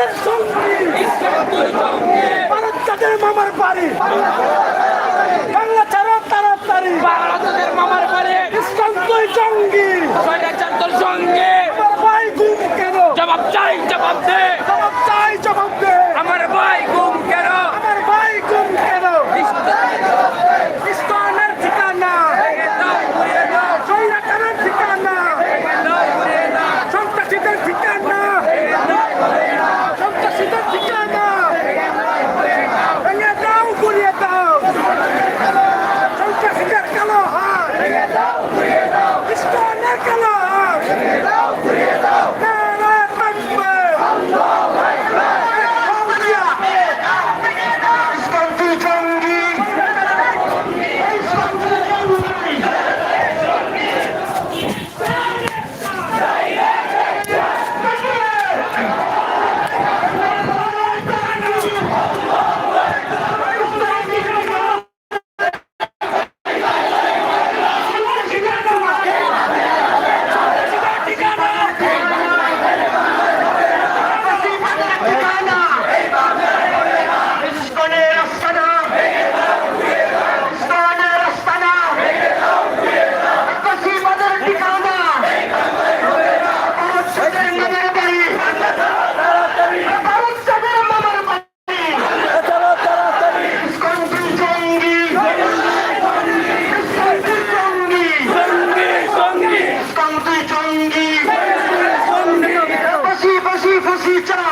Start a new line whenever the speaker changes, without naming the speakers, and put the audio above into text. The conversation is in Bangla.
তাদের সঙ্গে তাদের মামার বাড়ি। বাংলা ছাড়া তাড়াতাড়ি
ভারত তাদের মামার বাড়ি।
ইসলাম তুই জঙ্গি।
সঙ্গে
ভাই গুম কেন?
জবাব চাই জবাব দে।
জবাব চাই। জঙ্গি ফাঁসি ফাঁসি ফাঁসি চাই